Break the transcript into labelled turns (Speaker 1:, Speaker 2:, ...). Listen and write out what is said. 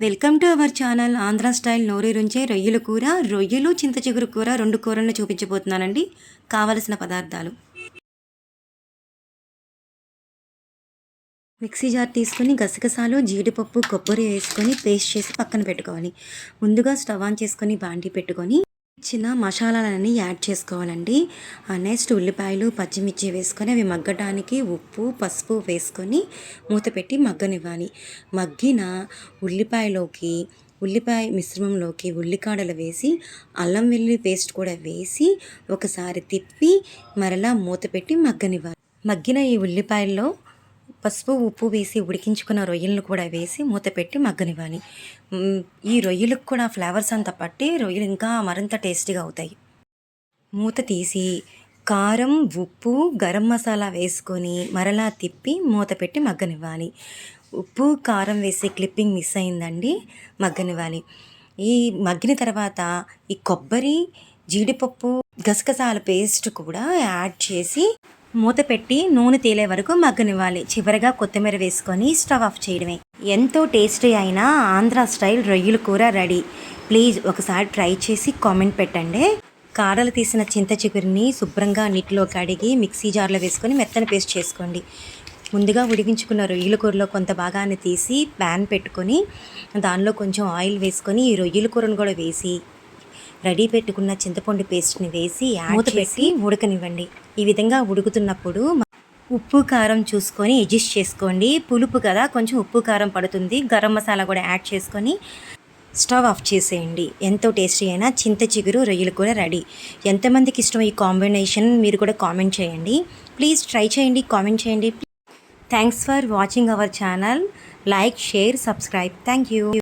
Speaker 1: Welcome to our channel Andhra style నోరూరుంచే రొయ్యల కూర. రొయ్యలు చింత చిగురు కూర రెండు కూరలను చూపించబోతున్నానండి. కావలసిన పదార్థాలు. మిక్సీ జార్ తీసుకొని గసగసాలు జీడిపప్పు కొబ్బరి వేసుకొని పేస్ట్ చేసి పక్కన పెట్టుకోవాలి. ముందుగా స్టవ్ ఆన్ చేసుకొని బాండి పెట్టుకొని చిన్న మసాలాలన్నీ యాడ్ చేసుకోవాలండి. నెక్స్ట్ ఉల్లిపాయలు పచ్చిమిర్చి వేసుకొని అవి మగ్గడానికి ఉప్పు పసుపు వేసుకొని మూత పెట్టి మగ్గనివ్వాలి. మగ్గిన ఉల్లిపాయలోకి ఉల్లిపాయ మిశ్రమంలోకి ఉల్లికాడలు వేసి అల్లం వెల్లుల్లి పేస్ట్ కూడా వేసి ఒకసారి తిప్పి మరలా మూత పెట్టి మగ్గనివ్వాలి. మగ్గిన ఈ ఉల్లిపాయల్లో పసుపు ఉప్పు వేసి ఉడికించుకున్న రొయ్యలను కూడా వేసి మూత పెట్టి మగ్గనివ్వాలి. ఈ రొయ్యలకు కూడా ఫ్లేవర్స్ అంతా పట్టి రొయ్యలు ఇంకా మరింత టేస్టీగా అవుతాయి. మూత తీసి కారం ఉప్పు గరం మసాలా వేసుకొని మరలా తిప్పి మూత పెట్టి మగ్గనివ్వాలి. ఉప్పు కారం వేసి క్లిప్పింగ్ మిస్ అయిందండి మగ్గనివ్వాలి. ఈ మగ్గిన తర్వాత ఈ కొబ్బరి జీడిపప్పు గసగసాల పేస్ట్ కూడా యాడ్ చేసి మూత పెట్టి నూనె తేలే వరకు మగ్గనివ్వాలి. చివరిగా కొత్తిమీర వేసుకొని స్టవ్ ఆఫ్ చేయడమే. ఎంతో టేస్టీ అయిన ఆంధ్ర స్టైల్ రొయ్యల కూర రెడీ. ప్లీజ్ ఒకసారి ట్రై చేసి కామెంట్ పెట్టండి. కాడలు తీసిన చింత చిగురిని శుభ్రంగా నీటిలో కడిగి మిక్సీ జార్లో వేసుకొని మెత్తని పేస్ట్ చేసుకోండి. ముందుగా ఉడికించుకున్న రొయ్యల కూరలో కొంత భాగాన్ని తీసి ప్యాన్ పెట్టుకొని దానిలో కొంచెం ఆయిల్ వేసుకొని ఈ రొయ్యల కూరను కూడా వేసి రెడీ పెట్టుకున్న చింతపండు పేస్ట్ని వేసి మూత పెట్టి ఉడకనివ్వండి. ఈ విధంగా ఉడుకుతున్నప్పుడు ఉప్పు కారం చూసుకొని అడ్జస్ట్ చేసుకోండి. పులుపు కదా కొంచెం ఉప్పు కారం పడుతుంది. గరం మసాలా కూడా యాడ్ చేసుకొని స్టవ్ ఆఫ్ చేసేయండి. ఎంతో టేస్టీ అయినా చింత చిగురు రొయ్యలు కూడా రెడీ. ఎంతమందికి ఇష్టం ఈ కాంబినేషన్ మీరు కూడా కామెంట్ చేయండి. ప్లీజ్ ట్రై చేయండి కామెంట్ చేయండి. Thanks for watching our channel. Like share subscribe. Thank you.